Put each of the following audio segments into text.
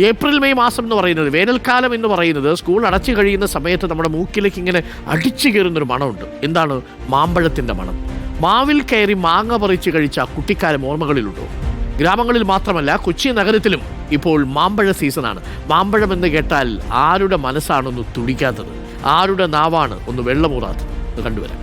April May മാസം എന്ന് പറയുന്നത് വേനൽക്കാലം എന്ന് പറയുന്നത് സ്കൂൾ അടച്ചു കഴിയുന്ന സമയത്ത് നമ്മുടെ മൂക്കിലേക്ക് ഇങ്ങനെ അടിച്ചു കയറുന്നൊരു മണമുണ്ട്. എന്താണ്? മാമ്പഴത്തിന്റെ മണം. മാവിൽ കയറി മാങ്ങ പറിച്ച് കഴിച്ച കുട്ടിക്കാലം ഓർമ്മകളിലുണ്ടോ? ഗ്രാമങ്ങളിൽ മാത്രമല്ല കൊച്ചി നഗരത്തിലും ഇപ്പോൾ മാമ്പഴ സീസണാണ്. മാമ്പഴം എന്ന് കേട്ടാൽ ആരുടെ മനസ്സാണൊന്ന് തുടിക്കാത്തത്? ആരുടെ നാവാണ് ഒന്ന് വെള്ളമൂറാത്തത്? കണ്ടുവരാം.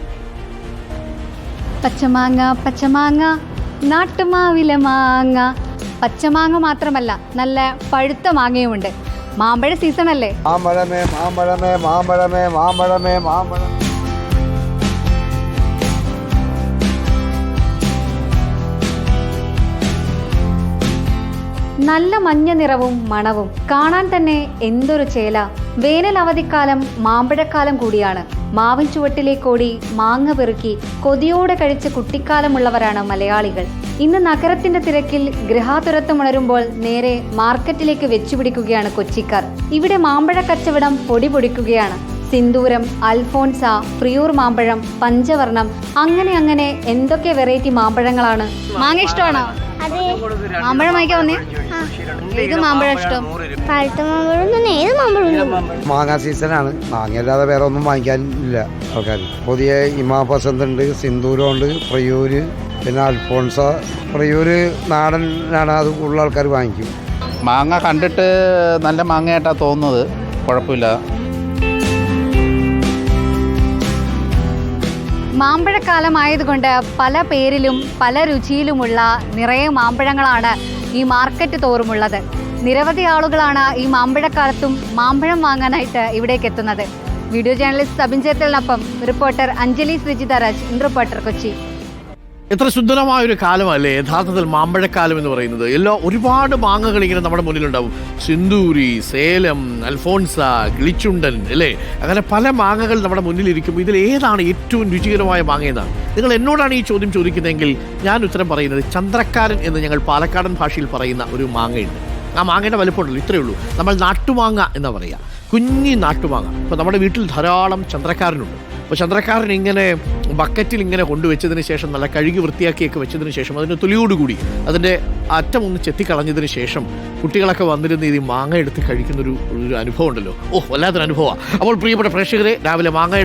പച്ചമാങ്ങ പച്ചമാങ്ങ നാട്ടുമാവിലെ മാങ്ങ പച്ചമാങ്ങ മാത്രമല്ല നല്ല പഴുത്ത മാങ്ങയുമുണ്ട്. മാമ്പഴ സീസൺ അല്ലേ? മാമ്പഴമേ മാമ്പഴമേ മാമ്പഴമേ മാമ്പഴമേ മാമ്പഴം നല്ല മഞ്ഞ നിറവും മണവും. കാണാൻ തന്നെ എന്തൊരു ചേല. വേനൽ അവധിക്കാലം മാമ്പഴക്കാലം കൂടിയാണ്. മാവിൻ ചുവട്ടിലേക്കോടി മാങ്ങ പെറുക്കി കൊതിയോടെ കഴിച്ച കുട്ടിക്കാലമുള്ളവരാണ് മലയാളികൾ. ഇന്ന് നഗരത്തിന്റെ തിരക്കിൽ ഗൃഹാതുരത്വമുണരുമ്പോൾ നേരെ മാർക്കറ്റിലേക്ക് വെച്ചുപിടിക്കുകയാണ് കൊച്ചിക്കാർ. ഇവിടെ മാമ്പഴ കച്ചവടം പൊടി പൊടിക്കുകയാണ്. സിന്ദൂരം അൽഫോൺസ ഫ്രിയൂർ മാമ്പഴം പഞ്ചവർണം അങ്ങനെ അങ്ങനെ എന്തൊക്കെ വെറൈറ്റി മാമ്പഴങ്ങളാണ്? മാങ്ങ ഇഷ്ടമാണോ? മാമ്പഴം വാങ്ങിക്കാൻ വന്നേ? ഏത് മാമ്പഴം ഇഷ്ടം? പഴുത്ത മാമ്പഴം തന്നെ ഏത് മാമ്പഴം മാങ്ങ സീസണാണ് മാങ്ങയല്ലാതെ വേറെ ഒന്നും വാങ്ങിക്കാനില്ല ആൾക്കാർ പുതിയ ഇമാ പസന്ത് ഉണ്ട് സിന്ദൂരം ഉണ്ട് പ്രയൂര് പിന്നെ അൽഫോൺസ നാടൻ നാടനാണ് അത് കൂടുതൽ ആൾക്കാർ വാങ്ങിക്കും. മാങ്ങ കണ്ടിട്ട് നല്ല മാങ്ങയായിട്ടാണ് തോന്നുന്നത്. കുഴപ്പമില്ല. മാമ്പഴക്കാലമായതുകൊണ്ട് പല പേരിലും പല രുചിയിലുമുള്ള നിറയെ മാമ്പഴങ്ങളാണ് ഈ മാർക്കറ്റ് തോറുമുള്ളത്. നിരവധി ആളുകളാണ് ഈ മാമ്പഴക്കാലത്തും മാമ്പഴം വാങ്ങാനായിട്ട് ഇവിടേക്ക് എത്തുന്നത്. Video journalist Sabin ചേത്തലിനൊപ്പം reporter Anjali Sreejitharaj in reporter Kochi. എത്ര സുന്ദരമായ ഒരു കാലമല്ലേ യഥാർത്ഥത്തിൽ മാമ്പഴക്കാലം എന്ന് പറയുന്നത്. എല്ലാ ഒരുപാട് മാങ്ങകൾ ഇങ്ങനെ നമ്മുടെ മുന്നിലുണ്ടാവും. സിന്ദൂരി സേലം അൽഫോൺസ കിളിച്ചുണ്ടൻ അല്ലേ? അങ്ങനെ പല മാങ്ങകൾ നമ്മുടെ മുന്നിലിരിക്കും ഇതിൽ ഏതാണ് ഏറ്റവും രുചികരമായ മാങ്ങ എന്നാണ് നിങ്ങൾ എന്നോടാണ് ഈ ചോദ്യം ചോദിക്കുന്നതെങ്കിൽ ഞാൻ ഉത്തരം പറയുന്നത് ചന്ദ്രക്കാരൻ എന്ന് ഞങ്ങൾ പാലക്കാടൻ ഭാഷയിൽ പറയുന്ന ഒരു മാങ്ങയുണ്ട്. ആ മാങ്ങയുടെ വലുപ്പമുണ്ടല്ലോ ഇത്രയേ ഉള്ളൂ. നമ്മൾ നാട്ടുമാങ്ങ എന്ന് പറയുക. കുഞ്ഞി നാട്ടുമാങ്ങ. ഇപ്പോൾ നമ്മുടെ വീട്ടിൽ ധാരാളം ചന്ദ്രക്കാരനുണ്ട്. അപ്പോൾ ചന്ദ്രക്കാരൻ ഇങ്ങനെ ബക്കറ്റിൽ ഇങ്ങനെ കൊണ്ടുവച്ചതിന് ശേഷം നല്ല കഴുകി വൃത്തിയാക്കിയൊക്കെ വെച്ചതിന് ശേഷം അതിന്റെ തൊലിയോടുകൂടി അതിന്റെ അറ്റം ഒന്ന് ചെത്തിക്കളഞ്ഞതിന് ശേഷം കുട്ടികളൊക്കെ വന്നിരുന്ന് ഈ മാങ്ങ എടുത്ത് കഴിക്കുന്നൊരു ഒരു അനുഭവം ഉണ്ടല്ലോ. ഓ വല്ലാത്തൊരു അനുഭവമാണ് അപ്പോൾ പ്രിയപ്പെട്ട പ്രേക്ഷകരെ രാവിലെ മാങ്ങ